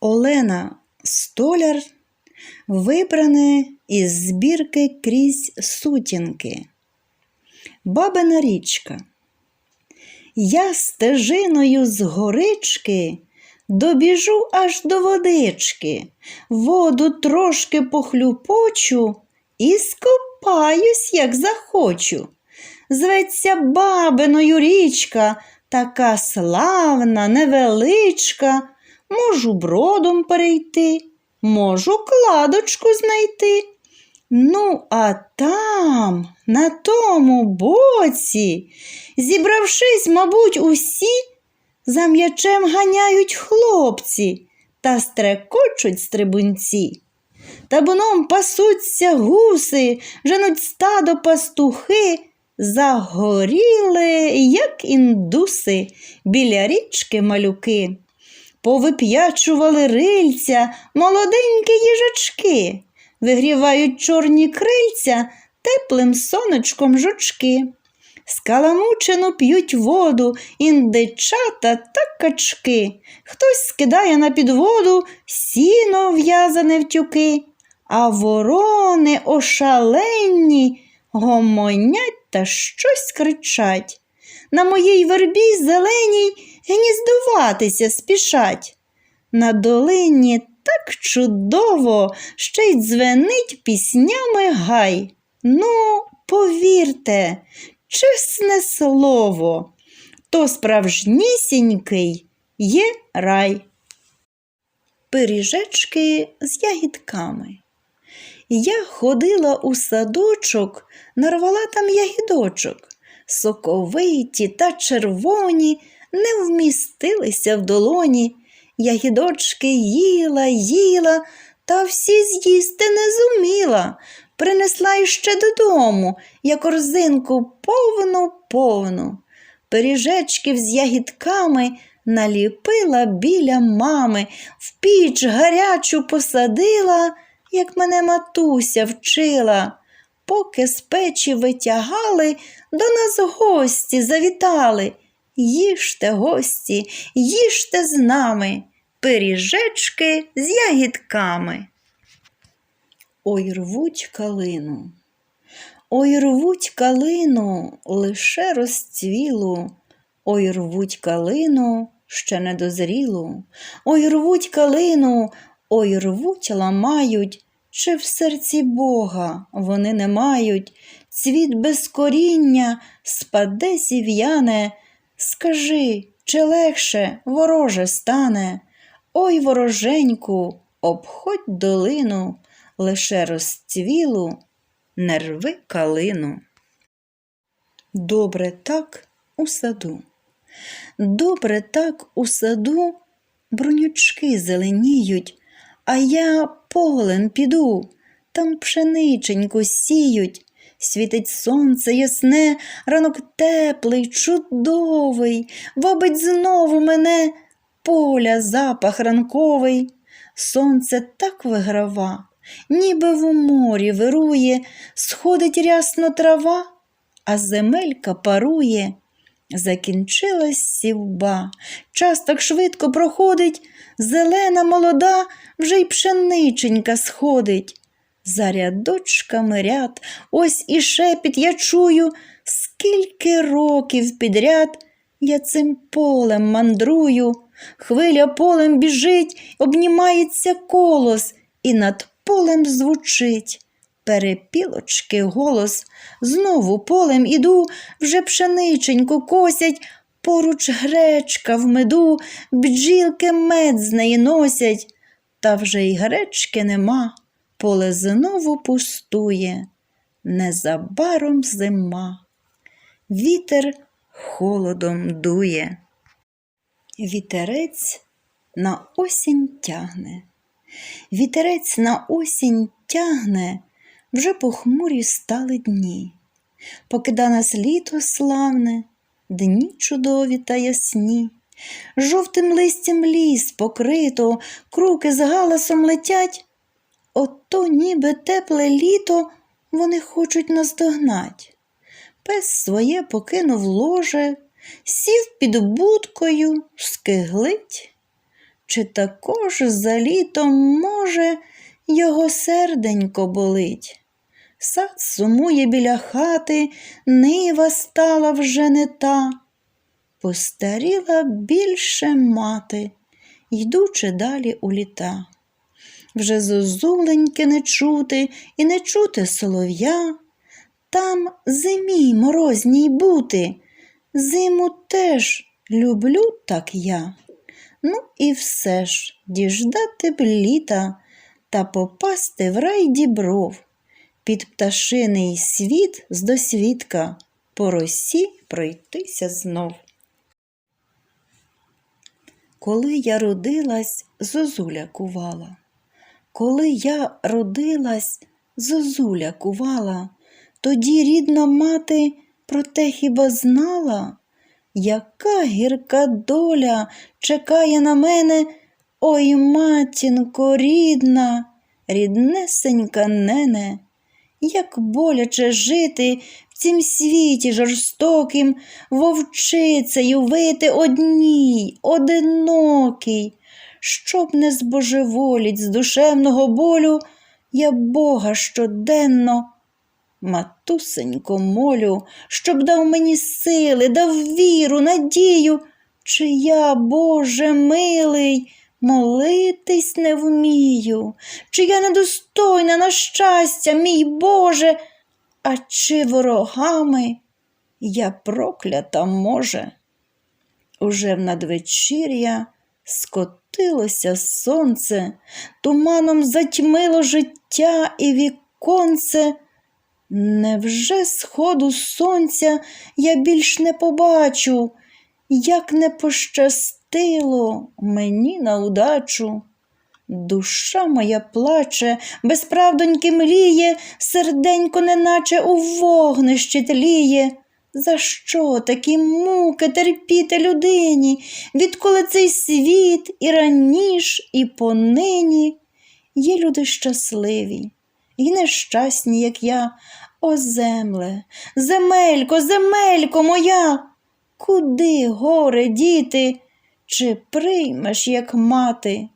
Олена Столяр вибране із збірки крізь сутінки. Бабина річка. Я стежиною з горички добіжу аж до водички, воду трошки похлюпочу і скопаюсь, як захочу. Зветься бабиною річка, така славна, невеличка. Можу бродом перейти, можу кладочку знайти. Ну, а там, на тому боці, зібравшись, мабуть, усі, за м'ячем ганяють хлопці та стрекочуть стрибунці. Табуном пасуться гуси, женуть стадо пастухи, загоріли, як індуси, біля річки малюки. Повип'ячували рильця молоденькі їжачки, вигрівають чорні крильця теплим сонечком жучки. Скаламучено п'ють воду індичата та качки. Хтось скидає на підводу сіно в'язане в тюки, а ворони ошаленні гомонять та щось кричать. На моїй вербі зеленій гніздуватися спішать. На долині так чудово, ще й дзвенить піснями гай. Ну, повірте, чесне слово, то справжнісінький є рай. Пиріжечки з ягідками. Я ходила у садочок, нарвала там ягідочок. Соковиті та червоні не вмістилися в долоні. Ягідочки їла, їла, та всі з'їсти не зуміла. Принесла іще додому, я корзинку повну повну. Пиріжечків з ягідками наліпила біля мами, в піч гарячу посадила, як мене матуся вчила. Поки з печі витягали, до нас гості завітали. Їжте, гості, їжте з нами, пиріжечки з ягідками. Ой рвуть калину. Ой рвуть калину, лише розцвілу. Ой рвуть калину, ще не дозрілу. Ой рвуть калину, ой рвуть, ламають. Чи в серці Бога вони не мають, цвіт без коріння спаде зів'яне. Скажи, чи легше вороже стане? Ой, вороженьку, обходь долину, лише розцвілу, не рви калину. Добре так у саду. Добре так у саду брунючки зеленіють, а я полем піду, там пшениченьку сіють. Світить сонце ясне, ранок теплий, чудовий, вабить знову мене поля запах ранковий. Сонце так виграва, ніби в морі вирує, сходить рясно трава, а земелька парує. Закінчилась сівба, час так швидко проходить, зелена молода вже й пшениченька сходить. За рядочками ряд, ось і шепіт я чую, скільки років підряд я цим полем мандрую, хвиля полем біжить, обнімається колос, і над полем звучить. Перепілочки голос, знову полем іду, вже пшениченьку косять, поруч гречка в меду, бджілки мед з неї носять, та вже й гречки нема, поле знову пустує, незабаром зима. Вітер холодом дує. Вітерець на осінь тягне. Вітерець на осінь тягне, вже похмурі стали дні. Покида нас літо славне, дні чудові та ясні. Жовтим листям ліс покрито, круки з галасом летять. Ото ніби тепле літо вони хочуть наздогнать. Пес своє покинув ложе, сів під будкою, скиглить. чи також за літом, може, його серденько болить. Сад сумує біля хати, нива стала вже не та. Постаріла більше мати, йдучи далі у літа. Вже зозуленьки не чути і не чути солов'я. Там зимі морозній бути, зиму теж люблю так я. Ну і все ж діждати б літа та попасти в рай дібров, під пташиний світ з досвідка по росі пройтися знов. Коли я родилась, зозуля кувала. Коли я родилась, зозуля кувала, тоді рідна мати про те хіба знала, яка гірка доля чекає на мене, ой, матінко рідна, ріднесенька нене, як боляче жити в цім світі жорстоким, вовчицею вити одній, одинокій. Щоб не збожеволіть з душевного болю, я Бога щоденно, матусенько, молю, щоб дав мені сили, дав віру, надію, чи я, Боже милий, молитись не вмію, чи я недостойна на щастя, мій Боже, а чи ворогами я проклята може? Уже в надвечір'я скотилося сонце, туманом затьмило життя і віконце. Невже сходу сонця я більш не побачу, як не пощастило мені на удачу? Душа моя плаче, безправдоньки мліє, серденько неначе у вогнищі тліє. За що такі муки терпіти людині, відколи цей світ і раніш, і понині є люди щасливі і нещасні, як я, о земле, земелько, земелько моя, куди горе діти, чи приймеш, як мати?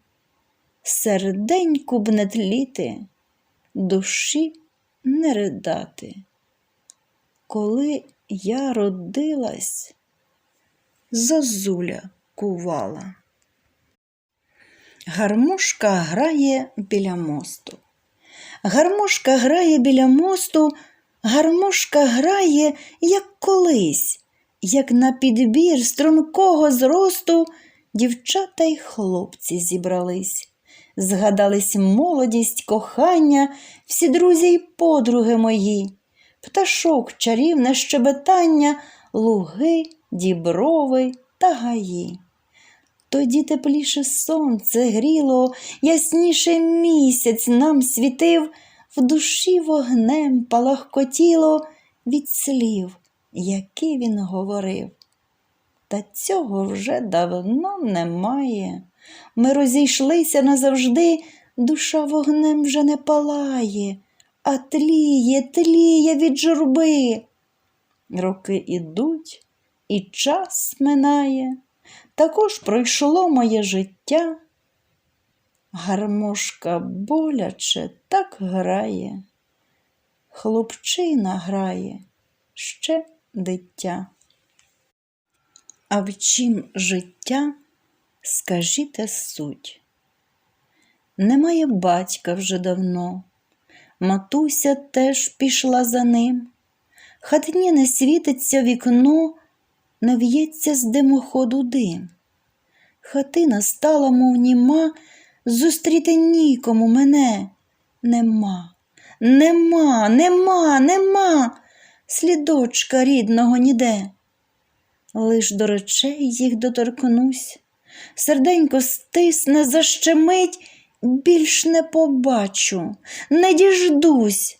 Серденьку б не тліти, душі не ридати. Коли я родилась, зозуля кувала. Гармошка грає біля мосту. Гармошка грає біля мосту, гармошка грає, як колись, як на підбір стрункого зросту дівчата й хлопці зібрались. Згадались молодість, кохання, всі друзі й подруги мої пташок, чарівне щебетання, луги, діброви та гаї. Тоді тепліше сонце гріло, ясніше місяць нам світив, в душі вогнем палахкотіло від слів, які він говорив. Та цього вже давно немає. Ми розійшлися назавжди, душа вогнем вже не палає а тліє, тліє від журби. Роки ідуть, і час минає, також пройшло моє життя. Гармошка боляче так грає, хлопчина грає ще дитя. А в чим життя, скажіте суть? Немає батька вже давно, матуся теж пішла за ним. Хатині не світиться вікно, не в'ється з димоходу дим. Хатина стала, мов німа, зустріти нікому мене. Нема, нема, нема, нема слідочка рідного ніде. Лиш до речей їх доторкнусь, серденько стисне, защемить більш не побачу, не діждусь,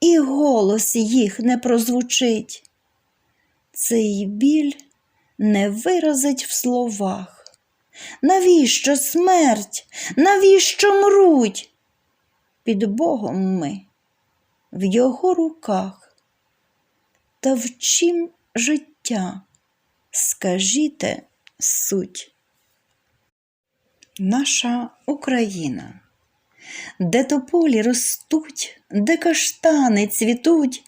і голос їх не прозвучить. Цей біль не виразить в словах. Навіщо смерть? Навіщо мруть? Під Богом ми, в його руках. Та в чим життя? Скажіте суть. Наша Україна, де тополі ростуть, де каштани цвітуть,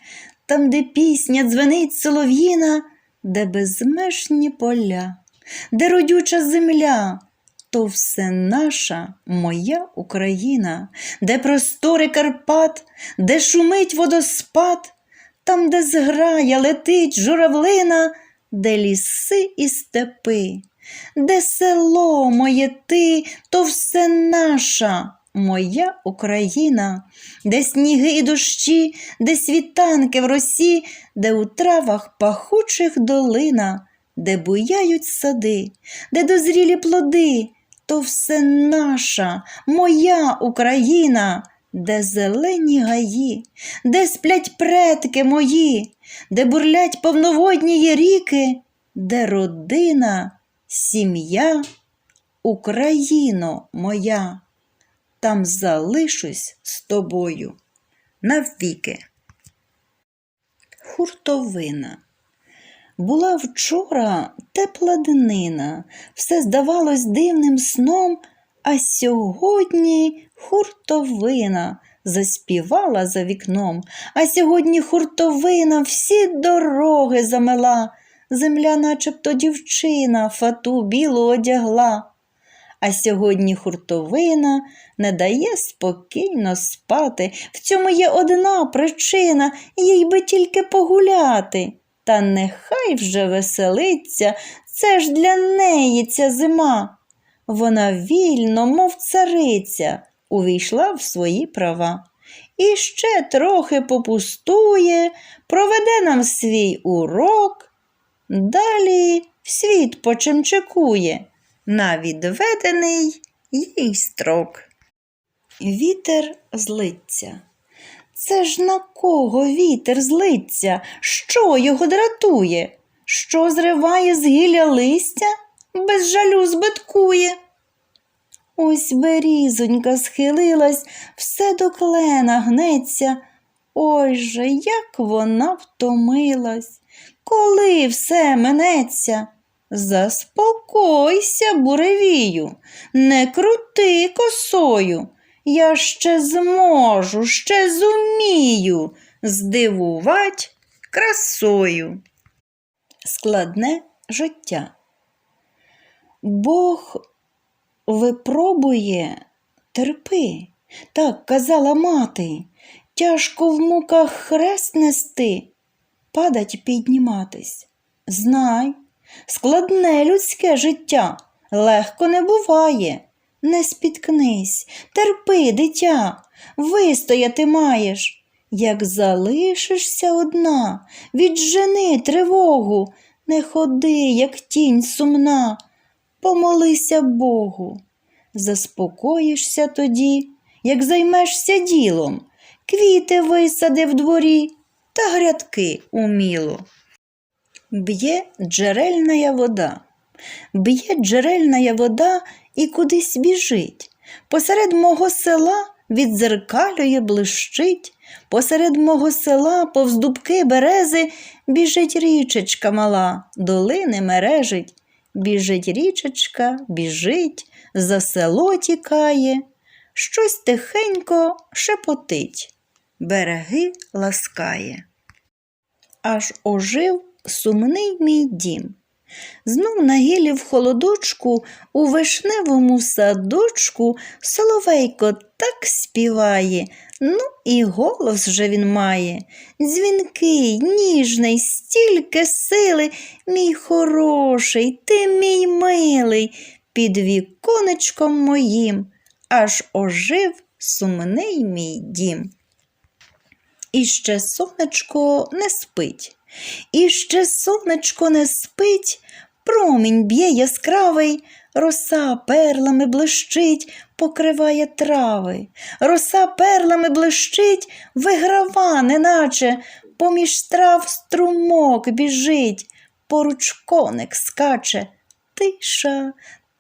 там, де пісня дзвенить солов'їна, де безмежні поля, де родюча земля, то все наша моя Україна, де простори Карпат, де шумить водоспад, там, де зграя летить журавлина, де ліси і степи, де село моє ти, то все наша моя Україна, де сніги і дощі, де світанки в росі, де у травах пахучих долина, де буяють сади, де дозрілі плоди, то все наша, моя Україна, де зелені гаї, де сплять предки мої, де бурлять повноводні ріки, де родина, сім'я, Україно моя, там залишусь з тобою навіки. Хуртовина. Була вчора тепла днина, все здавалось дивним сном, а сьогодні хуртовина заспівала за вікном, а сьогодні хуртовина всі дороги замела, земля, начебто дівчина, фату білу одягла. А сьогодні хуртовина не дає спокійно спати. В цьому є одна причина, їй би тільки погуляти. Та нехай вже веселиться, це ж для неї ця зима. Вона вільно, мов цариця, увійшла в свої права. І ще трохи попустує, проведе нам свій урок, далі світ почимчикує на відведений їй строк. Вітер злиться. Це ж на кого вітер злиться? Що його дратує? Що зриває з гілля листя, без жалю збиткує? Ось берізонька схилилась, все до клена гнеться. Ой же, як вона втомилась, коли все минеться. Заспокойся, буревію, не крути косою. Я ще зможу, ще зумію здивувать красою. Складне життя. Бог випробує, терпи, так казала мати, тяжко в муках хрест нести, падать підніматись. Знай, складне людське життя, легко не буває. Не спіткнись, терпи, дитя, вистояти маєш. Як залишишся одна, віджени тривогу, не ходи, як тінь сумна, помолися Богу. Заспокоїшся тоді, як займешся ділом, квіти висади в дворі та грядки уміло. Б'є джерельна вода, б'є джерельна вода і кудись біжить. Посеред мого села відзеркалює блищить, посеред мого села повз дубки берези біжить річечка мала, долини мережить. Біжить річечка, біжить, за село тікає, щось тихенько шепотить, береги ласкає. Аж ожив сумний мій дім. Знов на гілі в холодочку, у вишневому садочку соловейко так співає, ну і голос же він має. Дзвінкий, ніжний, стільки сили, мій хороший, ти мій милий, під віконечком моїм, аж ожив сумний мій дім. І ще сонечко не спить. І ще сонечко не спить, промінь б'є яскравий, роса перлами блищить, покриває трави, роса перлами блищить, виграва, неначе. Поміж трав струмок біжить, поруч коник скаче, тиша,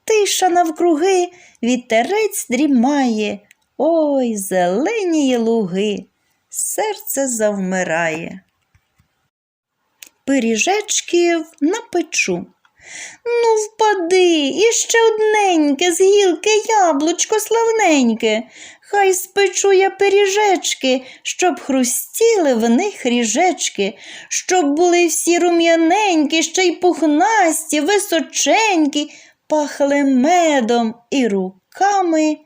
тиша навкруги, вітерець дрімає, ой, зеленіє луги, серце завмирає. Пиріжечків напечу, Ну, впади, і ще одненьке з гілки яблучко славненьке. Хай спечу я пиріжечки, щоб хрустіли в них ріжечки, щоб були всі рум'яненькі, ще й пухнасті, височенькі, пахли медом і руками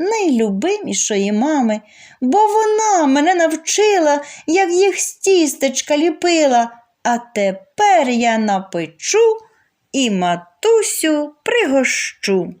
найлюбимішої мами, бо вона мене навчила, як їх з тістечка ліпила, а тепер я напечу і матусю пригощу.